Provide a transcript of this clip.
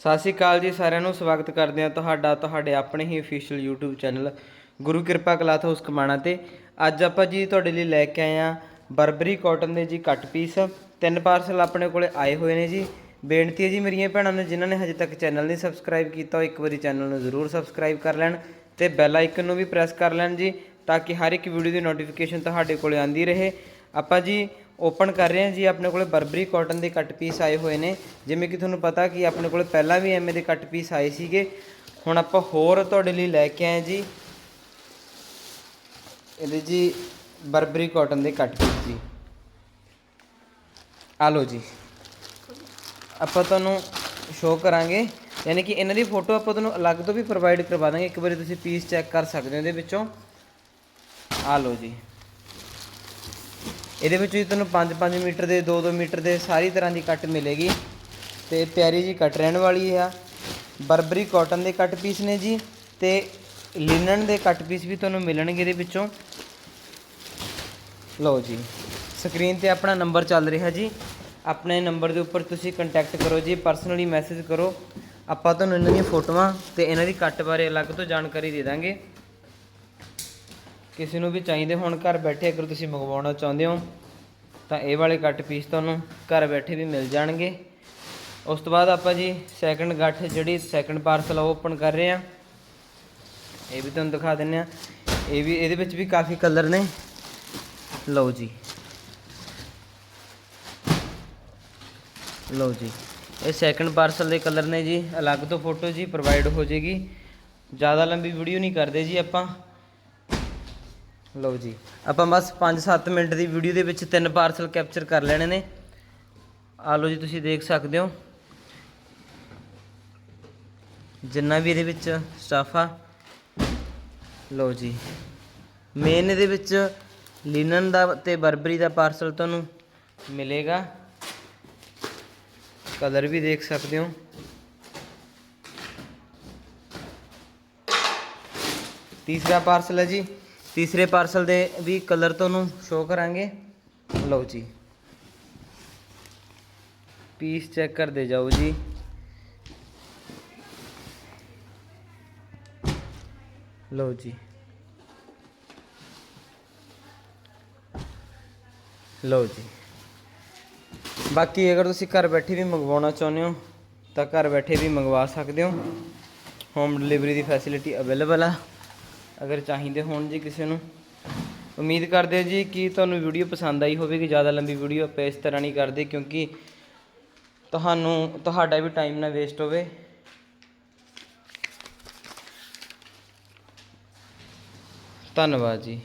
ਸਤਿ ਸ਼੍ਰੀ ਅਕਾਲ ਜੀ ਸਾਰਿਆਂ ਨੂੰ, ਸਵਾਗਤ ਕਰਦੇ ਹਾਂ ਤੁਹਾਡਾ, ਤੁਹਾਡੇ ਆਪਣੇ ਹੀ official YouTube channel Guru Kirpa cloth house Kamana ਤੇ। ਅੱਜ ਆਪਾਂ ਜੀ ਤੁਹਾਡੇ ਲਈ ਲੈ ਕੇ ਆਏ ਆ ਬਰਬਰੀ ਕਾਟਨ ਦੇ ਜੀ ਕੱਟ ਪੀਸ ਤਿੰਨ ਪਾਰਸਲ ਆਪਣੇ ਕੋਲੇ ਆਏ ਹੋਏ ਨੇ ਜੀ। ਬੇਨਤੀ ਹੈ ਜੀ ਮੇਰੀਆਂ ਭੈਣਾਂ ਨੂੰ, ਜਿਨ੍ਹਾਂ ਨੇ ਹਜੇ ਤੱਕ ਚੈਨਲ ਨਹੀਂ ਸਬਸਕ੍ਰਾਈਬ ਕੀਤਾ, ਉਹ ਇੱਕ ਵਾਰੀ ਚੈਨਲ ਨੂੰ ਜ਼ਰੂਰ ਸਬਸਕ੍ਰਾਈਬ ਕਰ ਲੈਣ ਤੇ ਬੈਲ ਆਈਕਨ ਨੂੰ ਵੀ ਪ੍ਰੈਸ ਕਰ ਲੈਣ ਜੀ, ਤਾਂ ਕਿ ਹਰ ਇੱਕ ਵੀਡੀਓ ਦੀ ਨੋਟੀਫਿਕੇਸ਼ਨ ਤੁਹਾਡੇ ਕੋਲੇ ਆਂਦੀ ਰਹੇ। ਆਪਾਂ ਜੀ ਓਪਨ ਕਰ ਰਹੇ ਹਾਂ ਜੀ, ਆਪਣੇ ਕੋਲੇ ਬਰਬਰੀ ਕਾਟਨ ਦੇ ਕੱਟ ਪੀਸ ਆਏ ਹੋਏ ਨੇ। ਜਿਵੇਂ ਕਿ ਤੁਹਾਨੂੰ ਪਤਾ ਕਿ ਆਪਣੇ ਕੋਲੇ ਪਹਿਲਾਂ ਵੀ ਐਵੇਂ ਦੇ ਕੱਟ ਪੀਸ ਆਏ ਸੀਗੇ। ਹੁਣ ਆਪਾਂ ਹੋਰ ਤੁਹਾਡੇ ਲਈ ਲੈ ਕੇ ਆਏ ਜੀ। ਇਹਦੇ ਜੀ ਬਰਬਰੀ ਕਾਟਨ ਦੇ ਕੱਟ ਪੀਸ ਜੀ। ਆ ਲਓ ਜੀ। ਆਪਾਂ ਤੁਹਾਨੂੰ ਸ਼ੋਅ ਕਰਾਂਗੇ। ਯਾਨੀ ਕਿ ਇਹਨਾਂ ਦੀ ਫੋਟੋ ਆਪਾਂ ਤੁਹਾਨੂੰ ਅਲੱਗ ਤੋਂ ਵੀ ਪ੍ਰੋਵਾਈਡ ਕਰਵਾ ਦਾਂਗੇ। ਇੱਕ ਵਾਰੀ ਤੁਸੀਂ ਪੀਸ ਚੈੱਕ ਕਰ ਸਕਦੇ ਹੋ ਇਹਦੇ ਵਿੱਚੋਂ। ਆ ਲਓ ਜੀ। ਇਹਦੇ ਵਿੱਚ ਜੀ ਤੁਹਾਨੂੰ 5-5 ਮੀਟਰ ਦੇ 2-2 ਮੀਟਰ ਦੇ ਸਾਰੀ ਤਰ੍ਹਾਂ ਦੀ ਕੱਟ ਮਿਲੇਗੀ। ਤੇ ਪਿਆਰੀ ਜੀ ਕੱਟ ਰਹਿਣ ਵਾਲੀ ਆ। ਬਰਬਰੀ ਕਾਟਨ ਦੇ ਕੱਟ ਪੀਸ ਨੇ ਜੀ ਤੇ ਲਿਨਨ ਦੇ ਕੱਟ ਪੀਸ ਵੀ ਤੁਹਾਨੂੰ ਮਿਲਣਗੇ ਇਹਦੇ ਵਿੱਚੋਂ। ਲਓ ਜੀ, ਸਕਰੀਨ ਤੇ ਆਪਣਾ ਨੰਬਰ ਚੱਲ ਰਿਹਾ ਜੀ। ਆਪਣੇ ਨੰਬਰ ਦੇ ਉੱਪਰ ਤੁਸੀਂ ਕੰਟੈਕਟ ਕਰੋ ਜੀ ਪਰਸਨਲੀ ਮੈਸੇਜ ਕਰੋ। ਆਪਾਂ ਤੁਹਾਨੂੰ ਇਹਨਾਂ ਦੀਆਂ ਫੋਟੋਆਂ ਤੇ ਇਹਨਾਂ ਦੀ ਕੱਟ ਬਾਰੇ ਅਲੱਗ ਤੋਂ ਜਾਣਕਾਰੀ ਦੇ ਦਾਂਗੇ। ਕਿਸੇ ਨੂੰ ਵੀ ਚਾਹੀਦੇ ਹੋਣ, ਘਰ ਬੈਠੇ ਅਗਰ ਤੁਸੀਂ ਮੰਗਵਾਉਣਾ ਚਾਹੁੰਦੇ ਹੋ, ਤਾਂ ਇਹ ਵਾਲੇ ਕੱਟ ਪੀਸ ਤੁਹਾਨੂੰ ਘਰ ਬੈਠੇ ਵੀ ਮਿਲ ਜਾਣਗੇ। ਉਸ ਤੋਂ ਬਾਅਦ ਆਪਾਂ ਜੀ ਸੈਕੰਡ ਗੱਠ ਜਿਹੜੀ ਸੈਕੰਡ ਪਾਰਸਲ ਆ ਉਹ ਓਪਨ ਕਰ ਰਹੇ ਆ ਇਹ ਵੀ ਤੁਹਾਨੂੰ ਦਿਖਾ ਦਿੰਨੇ ਆ ਇਹ ਵੀ, ਇਹਦੇ ਵਿੱਚ ਵੀ ਕਾਫੀ ਕਲਰ ਨੇ। ਲਓ ਜੀ। ਲਓ ਜੀ। ਇਹ ਸੈਕੰਡ ਪਾਰਸਲ ਦੇ ਕਲਰ ਨੇ ਜੀ। ਅਲੱਗ ਤੋਂ ਫੋਟੋ ਜੀ ਪ੍ਰੋਵਾਈਡ ਹੋ ਜੇਗੀ ਜ਼ਿਆਦਾ ਲੰਬੀ ਵੀਡੀਓ ਨਹੀਂ ਕਰਦੇ ਜੀ ਆਪਾਂ। ਲਓ ਜੀ, ਆਪਾਂ ਬਸ 5-7 ਮਿੰਟ ਦੀ ਵੀਡੀਓ ਦੇ ਵਿੱਚ ਤਿੰਨ ਪਾਰਸਲ ਕੈਪਚਰ ਕਰ ਲੈਣੇ ਨੇ। ਆ ਲਓ ਜੀ, ਤੁਸੀਂ ਦੇਖ ਸਕਦੇ ਹੋ। ਜਿੰਨਾ ਵੀ ਇਹਦੇ ਵਿੱਚ ਸਟਾਫ ਆ। ਲਓ ਜੀ ਮੇਨ ਇਹਦੇ ਵਿੱਚ ਲਿਨਨ ਦਾ ਤੇ ਬਰਬਰੀ ਦਾ ਪਾਰਸਲ ਤੁਹਾਨੂੰ ਮਿਲੇਗਾ। ਕਲਰ ਵੀ ਦੇਖ ਸਕਦੇ ਹੋ। ਤੀਸਰਾ ਪਾਰਸਲ ਹੈ ਜੀ। ਤੀਸਰੇ ਪਾਰਸਲ ਦੇ ਵੀ ਕਲਰ ਤੁਹਾਨੂੰ ਸ਼ੋ ਕਰਾਂਗੇ। ਲਓ ਜੀ। ਪੀਸ ਚੈੱਕ ਕਰਦੇ ਜਾਓ ਜੀ। ਲਓ ਜੀ। ਲਓ ਜੀ। ਬਾਕੀ ਅਗਰ ਤੁਸੀਂ ਘਰ ਬੈਠੇ ਵੀ ਮੰਗਵਾਉਣਾ ਚਾਹੁੰਦੇ ਹੋ, ਤਾਂ ਘਰ ਬੈਠੇ ਵੀ ਮੰਗਵਾ ਸਕਦੇ ਹੋ। ਹੋਮ ਡਿਲੀਵਰੀ ਦੀ ਫੈਸਿਲਿਟੀ ਅਵੇਲੇਬਲ ਆ। ਅਗਰ ਚਾਹੀਦੇ ਹੋਣ ਜੀ ਕਿਸੇ ਨੂੰ। ਉਮੀਦ ਕਰਦੇ ਜੀ ਕਿ ਤੁਹਾਨੂੰ ਵੀਡੀਓ ਪਸੰਦ ਆਈ ਹੋਵੇਗੀ, ਜ਼ਿਆਦਾ ਲੰਬੀ ਵੀਡੀਓ ਆਪਾਂ ਇਸ ਤਰ੍ਹਾਂ ਨਹੀਂ ਕਰਦੇ ਕਿਉਂਕਿ ਤੁਹਾਨੂੰ, ਤੁਹਾਡਾ ਵੀ ਟਾਈਮ ਨਾ ਵੇਸਟ ਹੋਵੇ। ਧੰਨਵਾਦ ਜੀ।